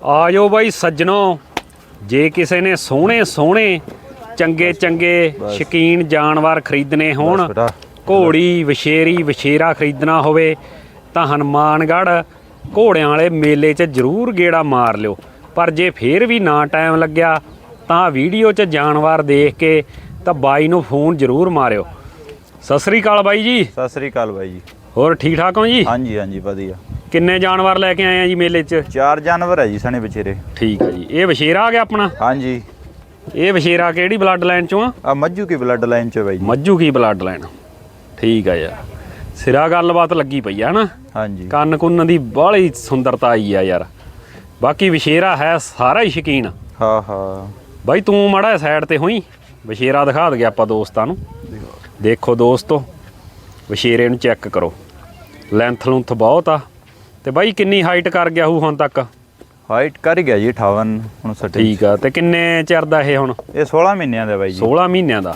ਆਜੋ ਬਾਈ ਸੱਜਣੋ। ਜੇ ਕਿਸੇ ਨੇ ਸੋਹਣੇ ਸੋਹਣੇ ਚੰਗੇ ਚੰਗੇ ਸ਼ਕੀਨ ਜਾਨਵਰ ਖਰੀਦਣੇ ਹੋਣ। ਘੋੜੀ ਵਿਸ਼ੇਰੀ ਵਿਸ਼ੇਰਾ ਖਰੀਦਣਾ ਹੋਵੇ ਤਾਂ ਹਨੂਮਾਨਗੜ੍ਹ ਘੋੜਿਆਂ ਵਾਲੇ ਮੇਲੇ 'ਚ ਜ਼ਰੂਰ ਗੇੜਾ ਮਾਰ ਲਿਓ। ਪਰ ਜੇ ਫੇਰ ਵੀ ਨਾ ਟਾਈਮ ਲੱਗਿਆ ਤਾਂ ਵੀਡੀਓ 'ਚ ਜਾਨਵਰ ਦੇਖ ਕੇ ਤਾਂ ਬਾਈ ਨੂੰ ਫੋਨ ਜ਼ਰੂਰ ਮਾਰਿਓ। ਸਤਿ ਸ੍ਰੀ ਅਕਾਲ ਬਾਈ ਜੀ। ਸਤਿ ਸ੍ਰੀ ਅਕਾਲ ਬਾਈ ਜੀ। ਹੋਰ ਠੀਕ ਠਾਕ ਹੋ ਜੀ? ਹਾਂਜੀ ਹਾਂਜੀ ਵਧੀਆ। ਕਿੰਨੇ ਜਾਨਵਰ ਲੈ ਕੇ ਆਏ ਆ ਜੀ ਮੇਲੇ 'ਚ? ਚਾਰ ਜਾਨਵਰ ਹੈ ਜੀ ਸਣੇ ਵਿਚੇਰੇ ਠੀਕ ਹੈ ਜੀ। ਇਹ ਵਿਸ਼ੇਰਾ ਆ ਗਿਆ ਆਪਣਾ? ਹਾਂਜੀ। ਇਹ ਵਿਸ਼ੇਰਾ ਕਿਹੜੀ ਬਲੱਡ ਲਾਈਨ ਚੋਂ ਆ? ਆ ਮੱਝੂ ਕੀ ਬਲੱਡ ਲਾਈਨ ਚ ਬਾਈ ਜੀ। ਮੱਝੂ ਕੀ ਬਲੱਡ ਲਾਈਨ? ਠੀਕ ਆ ਯਾਰ। ਸਿਰਾ ਗੱਲਬਾਤ ਲੱਗੀ ਪਈ ਆ ਨਾ ਹਾਂਜੀ। ਕੰਨ ਕੁੰਨ ਦੀ ਬਾਹਲੀ ਸੁੰਦਰਤਾ ਆਈ ਆ ਯਾਰ। ਬਾਕੀ ਵਿਸ਼ੇਰਾ ਹੈ ਸਾਰਾ ਹੀ ਸ਼ਕੀਨ। ਹਾਂ ਹਾਂ। ਬਾਈ ਤੂੰ ਮੜਾ ਸਾਈਡ ਤੇ ਹੋਈ। ਵਿਸ਼ੇਰਾ ਦਿਖਾ ਦਗੇ ਆਪਾਂ ਦੋਸਤਾਂ ਨੂੰ। ਦੇਖੋ ਦੋਸਤੋ ਵਿਸ਼ੇਰੇ ਨੂੰ ਚੈੱਕ ਕਰੋ। ਲੈਂਥ ਲੁੰਥ ਬਹੁਤ ਆ। ਤੇ ਬਾਈ ਕਿੰਨੀ ਹਾਈਟ ਕਰ ਗਿਆ ਹੂ ਹੁਣ ਤੱਕ? ਹਾਈਟ ਕਰ ਗਿਆ ਜੀ 58 ਹੁਣ ਸੱਟੇ ਠੀਕ ਆ ਤੇ ਕਿੰਨੇ ਚਿਰ ਦਾ ਇਹ ਹੁਣ? ਇਹ 16 ਮਹੀਨਿਆਂ ਦਾ ਬਾਈ ਜੀ। 16 ਮਹੀਨਿਆਂ ਦਾ।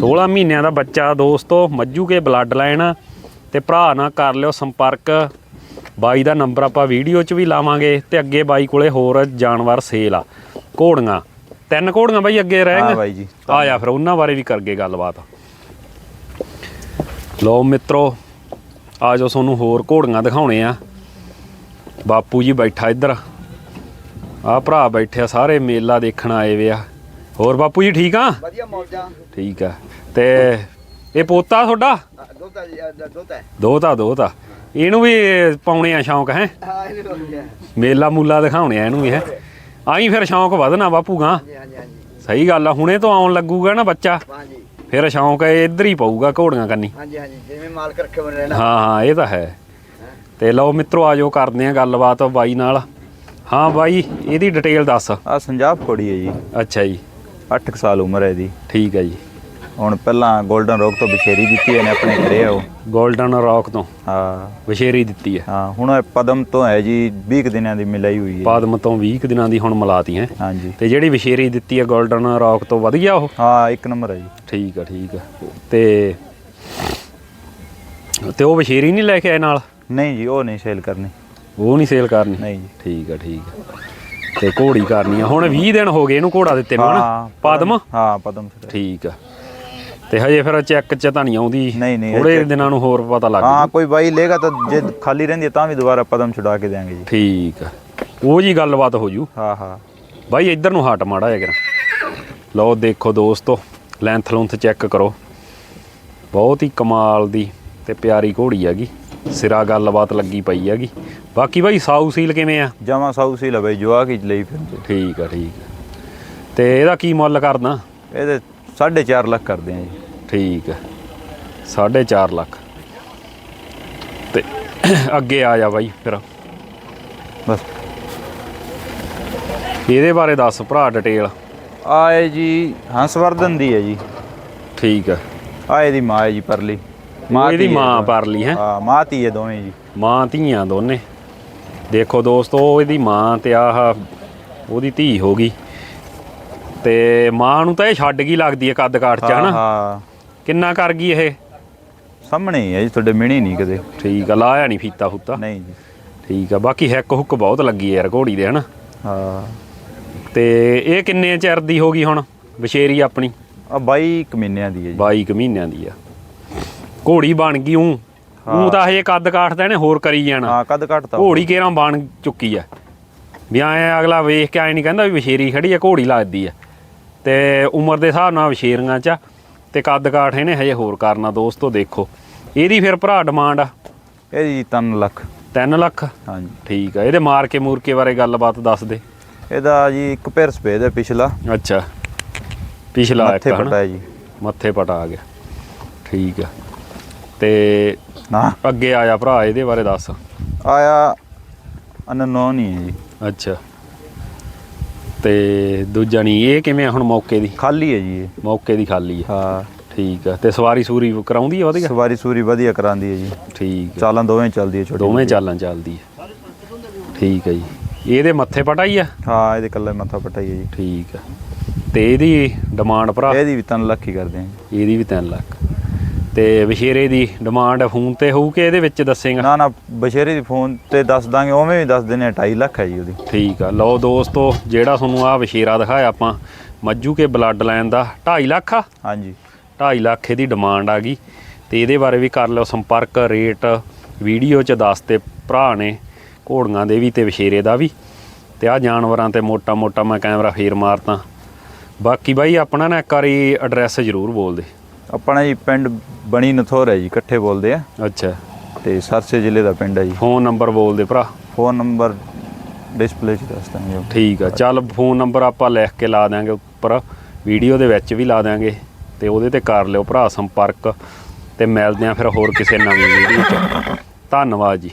16 ਮਹੀਨਿਆਂ ਦਾ ਬੱਚਾ ਦੋਸਤੋ ਮੱਜੂ ਕੇ ਬਲੱਡ ਲਾਈਨ ਤੇ ਭਰਾ ਨਾਲ ਕਰ ਲਿਓ ਸੰਪਰਕ। ਬਾਈ ਦਾ ਨੰਬਰ ਆਪਾਂ ਵੀਡੀਓ 'ਚ ਵੀ ਲਾਵਾਂਗੇ ਤੇ ਅੱਗੇ ਬਾਈ ਕੋਲੇ ਹੋਰ ਜਾਨਵਰ ਸੇਲ ਆ। ਘੋੜੀਆਂ। ਤਿੰਨ ਘੋੜੀਆਂ ਬਾਈ ਅੱਗੇ ਹਾਂ ਰਹਿਣਗੇ ਬਾਈ ਜੀ ਆ ਜਾ ਫਿਰ ਉਹਨਾਂ ਬਾਰੇ ਵੀ ਕਰਗੇ ਗੱਲਬਾਤ। ਲੋ ਮਿੱਤਰੋ ਆ ਜੋ ਤੁਹਾਨੂੰ ਹੋਰ ਘੋੜੀਆਂ ਦਿਖਾਉਣੇ ਆ। ਬਾਪੂ ਜੀ ਬੈਠਾ ਇੱਧਰ। ਆ ਭਰਾ ਬੈਠੇ ਆ ਸਾਰੇ ਮੇਲਾ ਦੇਖਣ ਆਏ ਵੇ ਆ। ਹੋਰ ਬਾਪੂ ਜੀ ਠੀਕ ਆ? ਵਧੀਆ ਮੌਜਾਂ ਠੀਕ ਆ। ਤੇ ਇਹ ਪੋਤਾ ਤੁਹਾਡਾ? ਦੋਤਾ ਦੋਤਾ। ਦੋਤਾ ਦੋਤਾ। ਇਹਨੂੰ ਵੀ ਪਾਉਣੇ ਆ ਸ਼ੌਂਕ ਹੈ? ਹਾਂ ਇਹ ਹੋ ਗਿਆ ਮੇਲਾ ਮੂਲਾ ਦਿਖਾਉਣੇ ਆ ਇਹਨੂੰ ਵੀ ਹੈ? ਆਈ ਫਿਰ ਸ਼ੌਂਕ ਵਧਣਾ ਬਾਪੂ ਗਾ। ਸਹੀ ਗੱਲ ਆ ਹੁਣੇ ਤੋਂ ਆਉਣ ਲੱਗੂਗਾ ਨਾ ਬੱਚਾ। ਹਾਂਜੀ। ਫਿਰ ਸ਼ੌਂਕ ਇੱਧਰ ਹੀ ਪਊਗਾ ਘੋੜੀਆਂ ਕੰਨੀ। ਹਾਂਜੀ ਹਾਂਜੀ ਜਿਵੇਂ ਮਾਲਕ ਰੱਖੇ ਬਣ ਰਹਿਣਾ ਹਾਂ ਹਾਂ ਇਹ ਤਾਂ ਹੈ। ਤੇ ਲਓ ਮਿੱਤਰੋ ਆਜੋ ਕਰਦੇ ਆ ਗੱਲਬਾਤ ਬਾਈ ਨਾਲ। ਹਾਂ ਬਾਈ ਇਹਦੀ ਡਿਟੇਲ ਦੱਸ। ਆ ਸੰਜਾਬ ਕੋੜੀ ਹੈ ਜੀ। ਅੱਛਾ ਜੀ। 8 ਸਾਲ ਉਮਰ ਹੈ ਇਹਦੀ। ਠੀਕ ਹੈ ਜੀ। ਹੁਣ ਪਹਿਲਾਂ 골ਡਨ ਰੌਕ ਤੋਂ ਬਸ਼ੇਰੀ ਦਿੱਤੀ ਇਹਨੇ ਆਪਣੇ ਘਰੇ ਆਓ 골ਡਨ ਰੌਕ ਤੋਂ? ਹਾਂ। ਵਿਸ਼ੇਰੀ ਦਿੱਤੀ ਹੈ। ਹਾਂ ਹੁਣ ਇਹ ਪਦਮ ਤੋਂ ਹੈ ਜੀ 20 ਦਿਨਾਂ ਦੀ ਮਿਲਾਈ ਹੋਈ ਹੈ। ਪਾਦਮ ਤੋਂ 20 ਦਿਨਾਂ ਦੀ ਹੁਣ ਮਿਲਾਤੀ ਹੈ। ਹਾਂਜੀ। ਤੇ ਜਿਹੜੀ ਵਿਸ਼ੇਰੀ ਦਿੱਤੀ ਹੈ 골ਡਨ ਰੌਕ ਤੋਂ ਵਧ ਉਹ? ਹਾਂ ਇੱਕ ਨੰਬਰ ਹੈ ਜੀ। ਠੀਕ ਆ ਠੀਕ ਆ। ਤੇ ਤੇ ਉਹ ਵਿਸ਼ੇਰੀ ਨਹੀਂ ਲੈ ਕੇ ਆਏ ਨਾਲ? ਨਹੀਂ ਜੀ ਉਹ ਨਹੀਂ ਸੇਲ ਕਰਨੀ। ਉਹ ਨਹੀਂ ਸੇਲ ਕਰਨੀ? ਨਹੀਂ ਜੀ। ਠੀਕ ਆ ਠੀਕ ਆ। ਤੇ ਘੋੜੀ ਕਰਨੀ ਹੁਣ 20 ਦਿਨ ਹੋ ਗਏ ਇਹਨੂੰ ਘੋੜਾ ਦਿੱਤੇ ਨੂੰ ਹਨਾ? ਪਾਦਮ। ਹਾਂ ਪਦਮ ਠੀਕ ਆ। ਤੇ ਹਜੇ ਫਿਰ ਚੈੱਕ ਚ ਤਾਂ ਨਹੀਂ ਆਉਂਦੀ। ਨਹੀਂ, ਨਹੀਂ, ਥੋੜੇ ਦਿਨਾਂ ਨੂੰ ਹੋਰ ਪਤਾ ਲੱਗ ਹਾਂ ਕੋਈ ਬਾਈ ਲੇਗਾ ਤਾਂ ਜੇ ਖਾਲੀ ਰਹਿੰਦੀ ਹੈ ਤਾਂ ਵੀ ਦੁਬਾਰਾ ਪਦਮ ਛੁਡਾ ਕੇ ਦੇਾਂਗੇ ਜੀ। ਠੀਕ ਆ। ਉਹ ਜੀ ਗੱਲਬਾਤ ਹੋ ਜੂ। ਹਾਂ ਹਾਂ। ਬਾਈ ਇੱਧਰ ਨੂੰ ਹਟ ਮਾੜਾ ਹੈਗਾ ਲਓ ਦੇਖੋ ਦੋਸਤੋ ਲੈਂਥ ਲੁੰਥ ਚੈੱਕ ਕਰੋ। ਬਹੁਤ ਹੀ ਕਮਾਲ ਦੀ ਤੇ ਪਿਆਰੀ ਘੋੜੀ ਹੈਗੀ। ਸਿਰਾ ਗੱਲਬਾਤ ਲੱਗੀ ਪਈ ਹੈਗੀ। ਬਾਕੀ ਬਾਈ ਸਾਊ ਸੀਲ ਕਿਵੇਂ ਆ? ਜਮਾ ਸਾਊ ਸੀ ਲਾ ਬਾਈ ਜਵਾ ਕੀ ਲਈ ਫਿਰ ਠੀਕ ਆ ਠੀਕ ਆ। ਤੇ ਇਹਦਾ ਕੀ ਮੁੱਲ ਕਰਦਾ ਇਹਦੇ 4.5 ਲੱਖ ਕਰਦੇ ਆ ਜੀ। ਠੀਕ ਆ 4.5 ਲੱਖ। ਤੇ ਅੱਗੇ ਆ ਜਾ ਬਾਈ ਫਿਰ। ਬਸ। ਇਹਦੇ ਬਾਰੇ ਦੱਸ ਭਰਾ ਡਿਟੇਲ। ਆਏ ਜੀ ਹੰਸਵਰਧਨ ਦੀ ਹੈ ਜੀ। ਠੀਕ ਆ ਆ ਇਹਦੀ ਮਾਂ ਹੈ ਜੀ ਪਰਲੀ। ਧੀ ਹੈ ਮਾਂ। ਪਰਲੀ ਹੈ। ਹਾਂ ਮਾਂ ਧੀ ਹੈ ਦੋਵੇਂ ਜੀ। ਮਾਂ ਧੀਆਂ ਦੋਨੇ। ਦੇਖੋ ਦੋਸਤੋ ਇਹਦੀ ਮਾਂ ਤੇ ਆਹ ਉਹਦੀ ਧੀ ਹੋ ਗਈ। ਤੇ ਮਾਂ ਨੂੰ ਤਾਂ ਇਹ ਛੱਡ ਗਈ ਲੱਗਦੀ ਹੈ ਕੱਦ ਕਾਠ ਚ ਹਾਂ ਹਨਾ ਹਾਂ। ਕਿੰਨਾ ਕਰ ਗਈ ਇਹ? ਸਾਹਮਣੇ ਹੀ ਹੈ ਜੀ ਤੁਹਾਡੇ ਮਿਣੀ ਨਹੀਂ ਕਦੇ। ਠੀਕ ਆ ਲਾਇਆ ਨਹੀਂ ਫੀਤਾ ਫੁੱਤਾ? ਨਹੀਂ ਜੀ। ਠੀਕ ਆ ਬਾਕੀ ਹੈਕ ਹੁੱਕ ਬਹੁਤ ਲੱਗੀ ਯਾਰ ਘੋੜੀ ਦੇ ਹਨਾ? ਹਾਂ। ਤੇ ਇਹ ਕਿੰਨੇ ਚਿਰ ਦੀ ਹੋ ਗਈ ਹੁਣ ਵਿਸ਼ੇਰੀ ਆਪਣੀ? ਆ 22 ਕੁ ਮਹੀਨਿਆਂ ਦੀ ਹੈ ਜੀ। 22 ਕੁ ਮਹੀਨਿਆਂ ਦੀ ਆ। ਘੋੜੀ ਬਣ ਗਈ ਹੂੰ। ਉਹ ਤਾਂ ਇਹ ਕੱਦ ਕਾਠ ਦਾ ਇਹਨੇ ਹੋਰ ਕਰੀ ਜਾਣਾ। ਹਾਂ ਕੱਦ ਘਟਤਾ ਘੋੜੀ ਕੇਰਾਂ ਬਣ ਚੁੱਕੀ ਆ? ਵੀ ਐਂ ਅਗਲਾ ਵੇਖ ਕੇ ਐ ਨਹੀਂ ਕਹਿੰਦਾ ਵੀ ਵਿਸ਼ੇਰੀ ਖੜੀ ਆ ਘੋੜੀ ਲੱਗਦੀ ਆ। ਤੇ ਉਮਰ ਦੇ ਹਿਸਾਬ ਨਾਲ ਵਿਸ਼ੇਰੀਆਂ ਚ ਆ, ਤੇ ਕੱਦ ਕਾਠ ਇਹਨੇ ਹਜੇ ਹੋਰ ਕਰਨਾ ਦੋਸਤੋ ਦੇਖੋ। ਇਹਦੀ ਫਿਰ ਭਰਾ ਡਿਮਾਂਡ ਆ? ਇਹਦੀ ਜੀ 3 ਲੱਖ। 3 ਲੱਖ? ਹਾਂਜੀ। ਠੀਕ ਆ ਇਹਦੇ ਮਾਰ ਕੇ ਮੂਰਕੇ ਬਾਰੇ ਗੱਲਬਾਤ ਦੱਸ ਦੇ। ਇਹਦਾ ਜੀ ਇੱਕ ਪੈਰ ਸਪੇਦ ਹੈ ਪਿਛਲਾ। ਅੱਛਾ। ਪਿਛਲਾ ਇੱਕ ਮੱਥੇ ਹੈ ਜੀ। ਮੱਥੇ ਪਟਾ ਆ ਗਿਆ। ਠੀਕ ਆ। ਤੇ ਨਾ। ਅੱਗੇ ਆ ਜਾ ਭਰਾ ਇਹਦੇ ਬਾਰੇ ਦੱਸ। ਆਇਆ ਅਨਨੋਨ ਹੀ ਹੈ ਜੀ। ਅੱਛਾ। ਤੇ ਦੂਜਾ ਨਹੀਂ ਇਹ ਕਿਵੇਂ ਆ ਹੁਣ ਮੌਕੇ ਦੀ? ਖਾਲੀ ਹੈ ਜੀ ਇਹ। ਮੌਕੇ ਦੀ ਖਾਲੀ ਹੈ ਹਾਂ। ਠੀਕ ਆ ਤੇ ਸਵਾਰੀ ਸੂਰੀ ਕਰਾਉਂਦੀ ਆ ਵਧੀਆ? ਸਵਾਰੀ ਸੂਰੀ ਵਧੀਆ ਕਰਾਂਦੀ ਹੈ ਜੀ। ਠੀਕ ਆ। ਚਾਲਾਂ ਦੋਵੇਂ ਚੱਲਦੀ ਹੈ ਛੋਟੀ ਦੋਵੇਂ ਚਾਲਾਂ ਚੱਲਦੀ ਆ। ਠੀਕ ਆ ਜੀ। ਇਹਦੇ ਮੱਥੇ ਪਟਾਈ ਆ? ਹਾਂ ਇਹਦੇ ਕੱਲੇ ਮੱਥਾ ਪਟਾਈ ਹੈ ਜੀ। ਠੀਕ ਆ। ਤੇ ਇਹਦੀ ਡਿਮਾਂਡ ਭਰਾ? ਇਹਦੀ ਵੀ 3 ਲੱਖ ਹੀ ਕਰਦੇ ਆ। ਇਹਦੀ ਵੀ 3 ਲੱਖ। ਤੇ ਵਿਸ਼ੇਰੇ ਦੀ ਡਿਮਾਂਡ ਫੋਨ ਤੇ ਹੋਊ ਕਿ ਇਹਦੇ ਵਿੱਚ ਦੱਸੇਗਾ? ਨਾ ਨਾ ਬਸ਼ੇਰੀ ਦੀ ਫੋਨ ਤੇ ਦੱਸ ਦਾਂਗੇ ਉਵੇਂ ਵੀ ਦੱਸ ਦਿੰਦੇ 2.5 ਲੱਖ ਹੈ ਜੀ ਉਹਦੀ। ਠੀਕ ਆ। ਲਓ ਦੋਸਤੋ ਜਿਹੜਾ ਤੁਹਾਨੂੰ ਆ ਵਿਸ਼ੇਰਾ ਦਿਖਾਇਆ ਆਪਾਂ ਮੱਜੂ ਕੇ ਬਲੱਡ ਲਾਈਨ ਦਾ 2.5 ਲੱਖ ਆ? ਹਾਂਜੀ। 2.5 ਲੱਖ ਇਹਦੀ ਡਿਮਾਂਡ ਆ ਗਈ। ਤੇ ਇਹਦੇ ਬਾਰੇ ਵੀ ਕਰ ਲਿਓ ਸੰਪਰਕ ਰੇਟ ਵੀਡੀਓ 'ਚ ਦੱਸਤੇ ਭਰਾ ਨੇ ਘੋੜੀਆਂ ਦੇ ਵੀ ਤੇ ਵਿਸ਼ੇਰੇ ਦਾ ਵੀ। ਤੇ ਆ ਜਾਨਵਰਾਂ ਤੇ ਮੋਟਾ ਮੋਟਾ ਮੈਂ ਕੈਮਰਾ ਫੇਰ ਮਾਰਤਾ। ਬਾਕੀ ਬਾਈ ਆਪਣਾ ਨਾ ਇੱਕ ਵਾਰੀ ਐਡਰੈਸ ਜ਼ਰੂਰ ਬੋਲ ਦੇ। ਆਪਣਾ ਜੀ ਪਿੰਡ ਬਣੀ ਨਥੋਰ ਹੈ ਜੀ ਇਕੱਠੇ ਬੋਲਦੇ ਆ। ਅੱਛਾ। ਤੇ ਸਰਸੇ ਜ਼ਿਲ੍ਹੇ ਦਾ ਪਿੰਡ ਹੈ ਜੀ। ਫੋਨ ਨੰਬਰ ਬੋਲ ਦੇ ਭਰਾ। ਫੋਨ ਨੰਬਰ ਡਿਸਪਲੇ 'ਚ ਦੱਸ ਦਾਂਗੇ। ਠੀਕ ਆ ਚੱਲ ਫੋਨ ਨੰਬਰ ਆਪਾਂ ਲਿਖ ਕੇ ਲਾ ਦਿਆਂਗੇ ਉੱਪਰ। ਵੀਡੀਓ ਦੇ ਵਿੱਚ ਵੀ ਲਾ ਦਿਆਂਗੇ। ਤੇ ਉਹਦੇ ਤੇ ਕਰ ਲਿਓ ਭਰਾ ਸੰਪਰਕ। ਤੇ ਮਿਲਦੇ ਆਂ ਫਿਰ ਹੋਰ ਕਿਸੇ ਨਵੀਂ ਵੀਡੀਓ 'ਚ। ਧੰਨਵਾਦ ਜੀ।